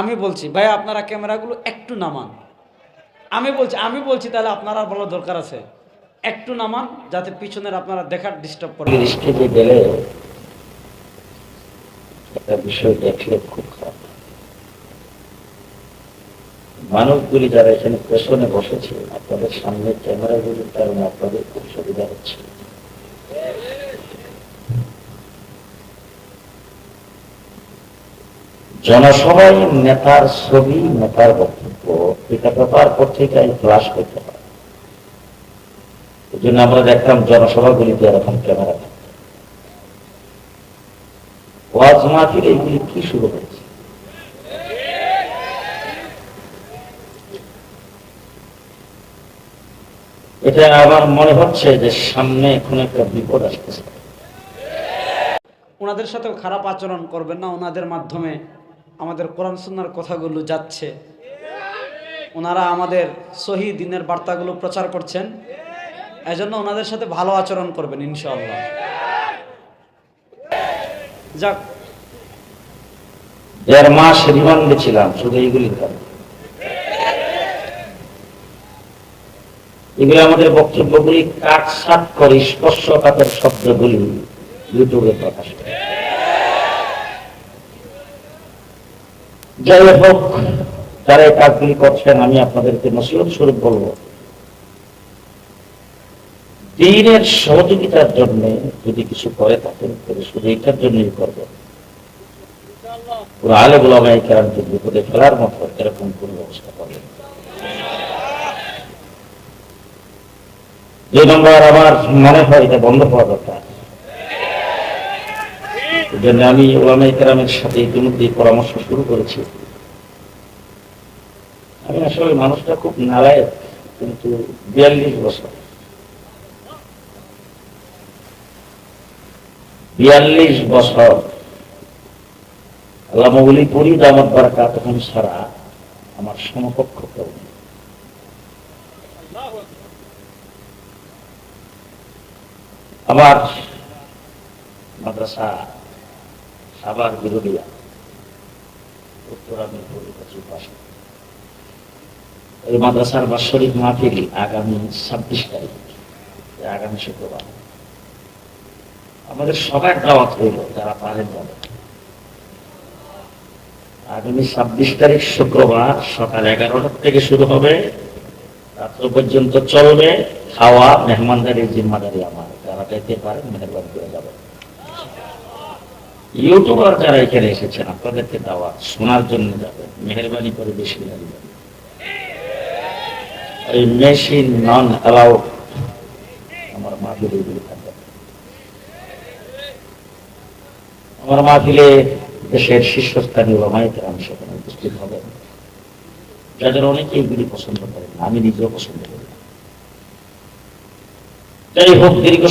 আমি বলছি, ভাই, আপনারা ক্যামেরাগুলো একটু নামান। আমি বলছি আমি বলছি, তাহলে আপনারা বলার দরকার আছে। একটু নামান, যাতে পিছনের আপনারা দেখার ডিস্টার্ব করে স্টেজে গেলে মানুষগুলি যারা এখানে পেছনে বসেছে, আপনাদের সামনে ক্যামেরাগুলির কারণে আপনাদের খুব সুবিধা হচ্ছে। জনসভায় নেতার ছবি, নেতার বক্তব্য, এটা পেপার পত্রিকায় ফ্লাশ করতে হয়। এই জন্য আমরা দেখতাম জনসভাগুলিতে এরকম ক্যামেরা থাকতো ওয়াজ মাহফিল এইগুলি কি শুরু হয়েছে? এটা আমার মনে হচ্ছে যে সামনে এখন একটা বিপদ আসতেছে। ওনাদের সাথেও খারাপ আচরণ করবেন না, ওনাদের মাধ্যমে আমাদের কোরআন সুন্নার কথাগুলো যাচ্ছে। ওনারা আমাদের সহি দিনের বার্তাগুলো প্রচার করছেন। এজন্য ওনাদের সাথে ভালো আচরণ করবেন, ইনশাআল্লাহ। যাক। দেড় মাস রিমান্ডে ছিলাম, শুধু এইগুলি এগুলি আমাদের বক্তব্যগুলি কাটসাট করে স্পর্শকাতর শব্দগুলি ইউটিউবে প্রকাশ করে। যাই হোক, যারা এই কাজগুলি করছেন, আমি আপনাদেরকে নসিহত স্বরূপ বলব। দিনের সহযোগিতার জন্য যদি কিছু করে থাকেন, তাহলে শুধু এটার জন্যই করবেন। পুরো আলে গোলামাই কেরামকে বিপদে ফেলার মতো এরকম কোন ব্যবস্থা করবেন দুই নম্বর, আমার মনে হয় এটা বন্ধ হওয়া দরকার। জন্য আমি ওলামাই কেরামের সাথে ইতিমধ্যে পরামর্শ শুরু করেছি। আমি আসলে মানুষটা খুব নালায়ক কিন্তু বিয়াল্লিশ বছর। বিয়াল্লিশ বছর। আল্লাহ মৌলি পরি দামত বারাকা তখন ছাড়া আমার সমকক্ষ কেউ। আমার মাদ্রাসা সাবার বিরোধীরা এই মাদ্রাসার বাৎসরিক মাহফিল আগামী ছাব্বিশ তারিখ আগামী শুক্রবার। আমাদের সবার দাওয়াত হইল, যারা পারেন যাবে আগামী ছাব্বিশ তারিখ শুক্রবার সকাল এগারোটা থেকে শুরু হবে। রাত্র পর্যন্ত চলবে খাওয়া মেহমানদারির জিম্মাদারি আমার। যারা যেতে পারেন, মেহরবানি করে যাবে ইউটিউবার যারা এখানে এসেছেন, আপনাদেরকে দাওয়াত শোনার জন্য যাবে। মেহরবানি করে বেশি লাগবে এই মেশিন নন অ্যালাউ আমার আমার মাহফিলে দেশের শীর্ষস্থানীয় ওলামাইকেরাম সেখানে উপস্থিত হবেন। যাদের অনেকে এগুলি পছন্দ করেন আমি নিজেও পছন্দ করি। যাই হোক, দীর্ঘ